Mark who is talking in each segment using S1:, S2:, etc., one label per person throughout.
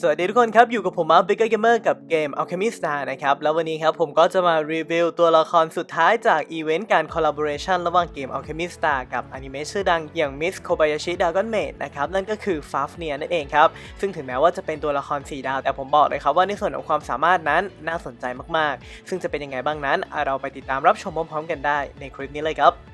S1: สวัสดีทุกคนครับ อยู่กับผมมาร์คบิ๊กเกมเมอร์กับเกม Alchemy Star นะครับ แล้ววันนี้ครับผมก็จะมารีวิวตัวละครสุดท้ายจากอีเวนต์การ collaboration ระหว่างเกม Alchemy Star กับอนิเมะชื่อดังอย่าง Miss Kobayashi Dragon Maid นะครับ นั่นก็คือ Fafnir นั่นเองครับ ซึ่งถึงแม้ว่าจะเป็นตัวละคร4ดาว แต่ผมบอกเลยครับว่าในส่วนของความสามารถนั้นน่าสนใจมากๆ ซึ่งจะเป็นยังไงบ้างนั้นเราไปติดตามรับชมพร้อมๆกันได้ในคลิปนี้เลยครับ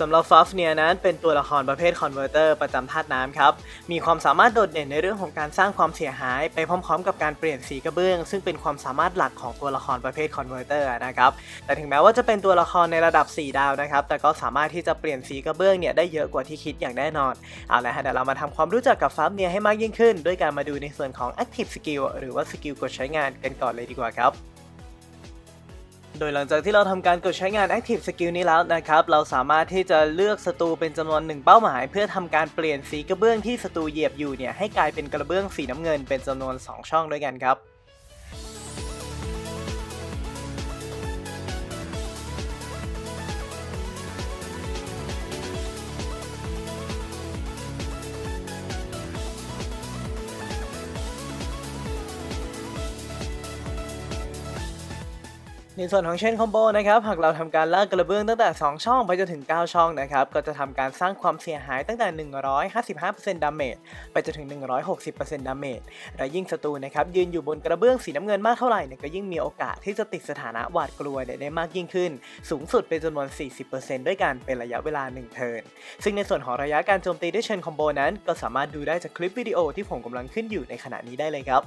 S1: สำหรับฟัฟเนียนั้นเป็นตัวละครประเภทคอนเวอร์เตอร์ประจำธาตุน้ำครับ มีความสามารถโดดเด่นในเรื่องของการสร้างความเสียหายไปพร้อมๆ กับการเปลี่ยนสีกระเบื้อง ซึ่งเป็นความสามารถหลักของตัวละครประเภทคอนเวอร์เตอร์นะครับ แต่ถึงแม้ว่าจะเป็นตัวละครในระดับ 4 ดาวนะครับ แต่ก็สามารถที่จะเปลี่ยนสีกระเบื้องเนี่ยได้เยอะกว่าที่คิดอย่างแน่นอน เอาละฮะเดี๋ยวเรามาทำความรู้จักกับฟัฟเนียให้มากยิ่งขึ้น ด้วยการมาดูในส่วนของ Active Skill หรือว่าสกิลกดใช้งานกันก่อนเลยดีกว่าครับ โดยหลังจากที่เราทำการกดใช้งาน Active Skill นี้แล้วนะครับ เราสามารถที่จะเลือกศัตรูเป็นจำนวนหนึ่งเป้าหมาย เพื่อทำการเปลี่ยนสีกระเบื้องที่ศัตรูเหยียบอยู่เนี่ยให้กลายเป็นกระเบื้องสีน้ำเงินเป็นจำนวน 2 ช่องด้วยกันครับ ในส่วนของเชนคอมโบนะครับหากเราทำการลากกระเบื้องตั้งแต่ 2 ช่องไปจนถึง 9 ช่องนะครับก็จะทำการสร้างความเสียหายตั้งแต่ 155%ดาเมจไปจนถึง 160%ดาเมจและยิ่งศัตรูนะครับยืนอยู่บนกระเบื้องสีน้ำเงินมากเท่าไหร่เนี่ยก็ยิ่งมีโอกาสที่จะติดสถานะหวาดกลัวได้มากยิ่งขึ้น สูงสุดเป็นจำนวน 40%ด้วยกันเป็นระยะเวลา 1 เทิร์นซึ่งในส่วนของระยะการโจมตีด้วยเชนคอมโบนั้น ก็สามารถดูได้จากคลิปวิดีโอที่ผมกำลังขึ้นอยู่ในขณะนี้ได้เลยครับ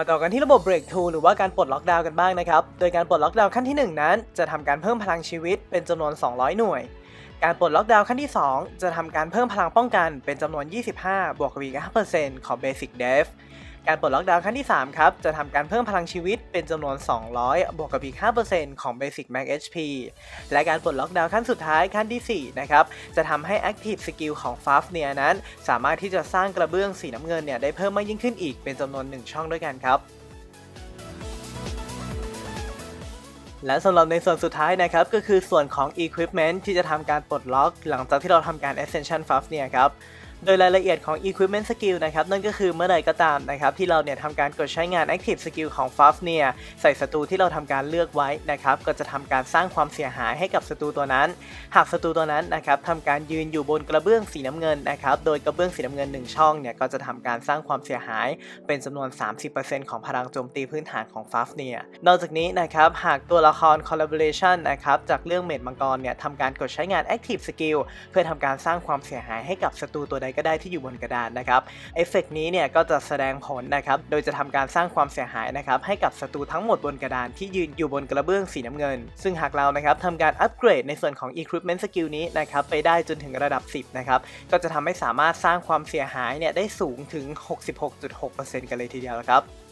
S1: มาต่อกันที่ระบบ Break t o หรือว่าการปลดล็อกดาวน์กันบ้างนะครับ โดยการปลดล็อกดาวน์ขั้นที่ 1 นั้น จะทำการเพิ่มพลังชีวิตเป็นจำนวน 200 หน่วย การปลดล็อกดาวน์ขั้นที่ 2 จะทำการเพิ่มพลังป้องกันเป็นจำนวน 25 บวกกับอีก5%ของ Basic Def การปลดล็อกดาวน์ขั้นที่ 3 ครับ จะทำการเพิ่มพลังชีวิตเป็นจำนวน 200 บวกกับอีก 5%ของ Basic Max HP และการปลดล็อกดาวน์ขั้นสุดท้ายขั้นที่ 4 นะครับ จะทำให้ Active Skill ของ f a f n i r นั้น สามารถที่จะสร้างกระเบื้องสีน้ำเงินเนี่ยได้เพิ่มมากยิ่งขึ้นอีกเป็นจำนวน 1 ช่องด้วยกันครับและสำหรับในส่วนสุดท้ายนะครับ ก็คือส่วนของ Equipment ที่จะทำการปลดล็อก หลังจากที่เราทำการ Ascension f a f n i r ครับ โดยรายละเอียดของ Equipment Skill นะครับนั่นก็คือเมื่อใดก็ตามนะครับที่เราเนี่ยทำการกดใช้งาน Active Skill ของ f a f n i r ใส่ศัตรูที่เราทำการเลือกไว้นะครับก็จะทำการสร้างความเสียหายให้กับศัตรูตัวนั้น หากศัตรูตัวนั้นนะครับทำการยืนอยู่บนกระเบื้องสีน้ำเงินนะครับโดยกระเบื้องสีน้ำเงิน 1 ช่องเนี่ยก็จะทำการสร้างความเสียหาย เป็นจำนวน 30%ของพลังโจมตีพื้นฐานของฟาฟเนียนอกจากนี้นะครับหากตัวละคร collaboration นะครับจากเรื่องเมดมังกรเนี่ยทำการกดใช้งาน active skill เพื่อทำการสร้างความเสียหายให้กับศัตรูตัวใดก็ได้ที่อยู่บนกระดานนะครับเอฟเฟกต์นี้เนี่ยก็จะแสดงผลนะครับโดยจะทำการสร้างความเสียหายนะครับให้กับศัตรูทั้งหมดบนกระดานที่ยืนอยู่บนกระเบื้องสีน้ำเงิน ซึ่งหากเรานะครับทำการอัปเกรดในส่วนของ equipment skill นี้นะครับไปได้จนถึงระดับ 10นะครับก็จะทำให้สามารถสร้างความเสียหายเนี่ยได้สูงถึง 66.6%กันเลยทีเดียวครับ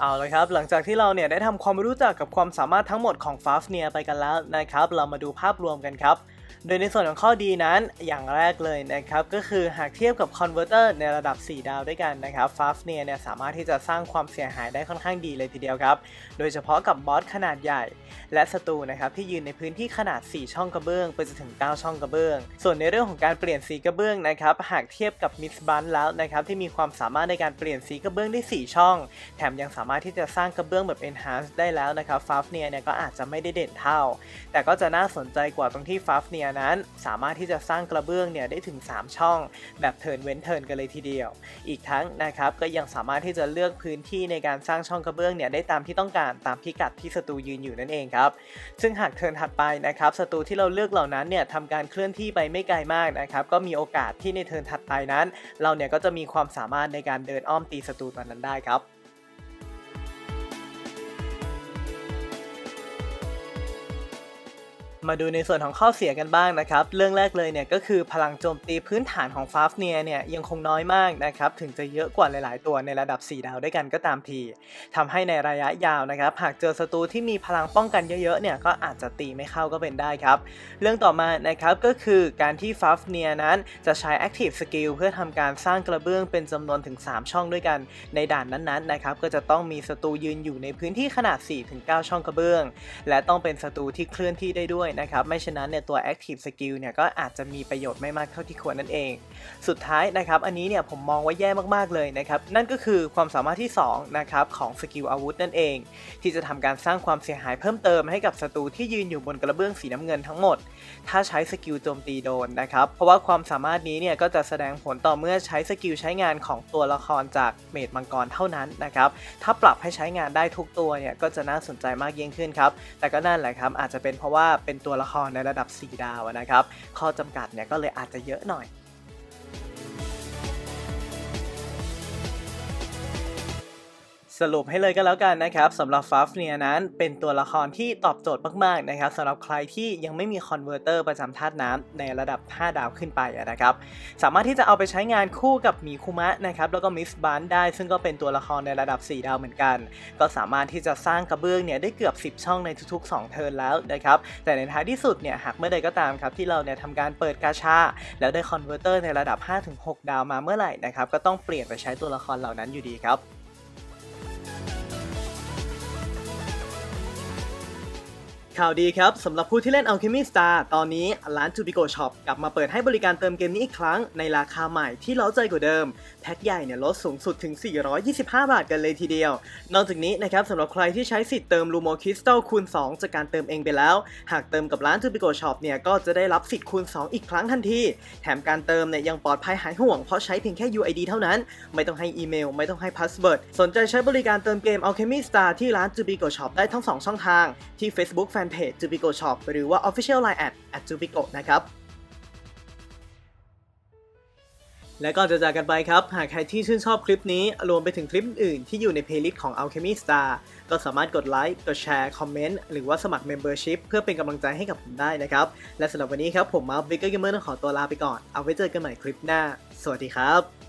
S1: เอาละครับ หลังจากที่เราเนี่ยได้ทำความรู้จักกับความสามารถทั้งหมดของฟาฟเนียไปกันแล้วนะครับ เรามาดูภาพรวมกันครับ โดยในส่วนของข้อดีนั้นอย่างแรกเลยนะครับ ก็คือหากเทียบกับคอนเวอร์เตอร์ในระดับ 4 ดาวด้วยกันนะครับ f a f n i r เนี่ยสามารถที่จะสร้างความเสียหายได้ค่อนข้างดีเลยทีเดียวครับ โดยเฉพาะกับบอสขนาดใหญ่ และศัตรูนะครับที่ยืนในพื้นที่ขนาด 4 ช่องกระเบื้องไปจนถึง 9 ช่องกระเบื้อง ส่วนในเรื่องของการเปลี่ยนสีกระเบื้องนะครับหากเทียบกับมิสบันแล้วนะครับที่มีความสามารถในการเปลี่ยนสีกระเบื้องได้ 4 ช่อง แถมยังสามารถที่จะสร้างกระเบื้องแบบ enhance ได้แล้วนะครับฟาฟเนียเนี่ยก็อาจจะไม่ได้เด่นเท่า แต่ก็จะน่าสนใจกว่าตรงที่ฟาฟเนียนั้น สามารถที่จะสร้างกระเบื้องเนี่ยได้ถึง 3 ช่อง แบบเทินเว้นเทินกันเลยทีเดียว อีกทั้งนะครับก็ยังสามารถที่จะเลือกพื้นที่ในการสร้างช่องกระเบื้องเนี่ยได้ตามที่ต้องการตามพิกัดที่ศัตรูยืนอยู่นั่นเองครับซึ่งหากเทินถัดไปนะครับศัตรูที่เราเลือกเหล่านั้นเนี่ยทำการเคลื่อนที่ไปไม่ไกลมากนะครับก็มีโอกาสที่ในเทินถัดไปนั้น เราเนี่ยก็จะมีความสามารถในการเดินอ้อมตีศัตรูตัวนั้นได้ครับ มาดูในส่วนของข้อเสียกันบ้างนะครับ เรื่องแรกเลยเนี่ยก็คือพลังโจมตีพื้นฐานของฟาฟเนียเนี่ยยังคงน้อยมากนะครับ ถึงจะเยอะกว่าหลายๆ ตัวในระดับ 4 ดาวด้วยกันก็ตามทีทำให้ในระยะยาวนะครับ หากเจอศัตรูที่มีพลังป้องกันเยอะๆเนี่ยก็อาจจะตีไม่เข้าก็เป็นได้ครับ เรื่องต่อมานะครับก็คือการที่ฟาฟเนียนั้นจะใช้ Active Skill เพื่อทำการสร้างกระเบื้องเป็นจำนวนถึง 3 ช่องด้วยกัน ในด่านนั้นๆนะครับก็จะต้องมีศัตรูยืนอยู่ในพื้นที่ขนาด 4-9 ช่องกระเบื้อง และต้องเป็นศัตรูที่เคลื่อนที่ได้ด้วยนะครับ ไม่ฉะนั้นเนี่ยตัว Active Skill เนี่ยก็อาจจะมีประโยชน์ไม่มากเท่าที่ควรนั่นเอง สุดท้ายนะครับ อันนี้เนี่ยผมมองว่าแย่มากๆเลยนะครับ นั่นก็คือความสามารถที่2นะครับของสกิลอาวุธนั่นเอง ที่จะทำการสร้างความเสียหายเพิ่มเติมให้กับศัตรูที่ยืนอยู่บนกระเบื้องสีน้ำเงินทั้งหมด ถ้าใช้สกิลโจมตีโดนนะครับ เพราะว่าความสามารถนี้เนี่ยก็จะแสดงผลต่อเมื่อใช้สกิลใช้งานของตัวละครจากเมดมังกรเท่านั้นนะครับ ถ้าปรับให้ใช้งานได้ทุกตัวเนี่ยก็จะน่าสนใจมากยิ่งขึ้นครับ แต่ก็นั่นแหละครับอาจจะเป็นเพราะว่าเป็นตัวละครในระดับ 4 ดาวนะครับ ข้อจำกัดเนี่ยก็เลยอาจจะเยอะหน่อย สรุปให้เลยก็แล้วกันนะครับสำหรับฟาฟเนียนั้นเป็นตัวละครที่ตอบโจทย์มากๆนะครับสำหรับใครที่ยังไม่มีคอนเวอร์เตอร์ประจำธาตุน้ำในระดับ 5 ดาวขึ้นไปนะครับสามารถที่จะเอาไปใช้งานคู่กับหมีคุมะนะครับแล้วก็มิสบันได้ ซึ่งก็เป็นตัวละครในระดับ 4 ดาวเหมือนกัน ก็สามารถที่จะสร้างกระเบื้องเนี่ยได้เกือบ 10 ช่องในทุกๆ 2 เทิร์นแล้วนะครับแต่ในท้ายที่สุดเนี่ยหากเมื่อใดก็ตามครับที่เราเนี่ยทำการเปิดกาชา แล้วได้คอนเวอร์เตอร์ในระดับ 5-6 ดาวมาเมื่อไหร่นะครับก็ต้องเปลี่ยนไปใช้ตัวละครเหล่านั้นอยู่ดีครับ ข่าวดีครับสำหรับผู้ที่เล่น Alchemy Star ตอนนี้ร้าน Jubico Shop กลับมาเปิดให้บริการเติมเกมนี้อีกครั้งในราคาใหม่ที่เล้าใจกว่าเดิม แพ็คใหญ่เนี่ยลดสูงสุดถึง 425 บาทกันเลยทีเดียว นอกจากนี้นะครับสำหรับใครที่ใช้สิทธิ์เติม Lumo Crystal คูณ 2 จากการเติมเองไปแล้ว หากเติมกับร้าน Jubico Shop เนี่ยก็จะได้รับสิทธิ์คูณ 2 อีกครั้งทันที แถมการเติมเนี่ยยังปลอดภัยหายห่วงเพราะใช้เพียงแค่ UID เท่านั้น ไม่ต้องให้อีเมล ไม่ต้องให้พาสเวิร์ดสนใจใช้บริการเติมเกม Alchemy Star ที่ร้าน Jubico Shop ได้ทั้ง 2 ช่องทางที่ Facebook Fanpage Jubico Shop หรือว่า Official Line at at Jubico นะครับ และก่อนจะจากกันไปครับ หากใครที่ชื่นชอบคลิปนี้ รวมไปถึงคลิปอื่นที่อยู่ในเพลย์ลิสต์ของ Alchemy Star ก็สามารถกดไลค์ กดแชร์ คอมเมนต์ หรือว่าสมัคร Membership เพื่อเป็นกำลังใจให้กับผมได้นะครับ และสำหรับวันนี้ครับผมมาร์คบิ๊กเกอร์เกมเมอร์ต้องขอตัวลาไปก่อน เอาไว้เจอกันใหม่คลิปหน้า สวัสดีครับ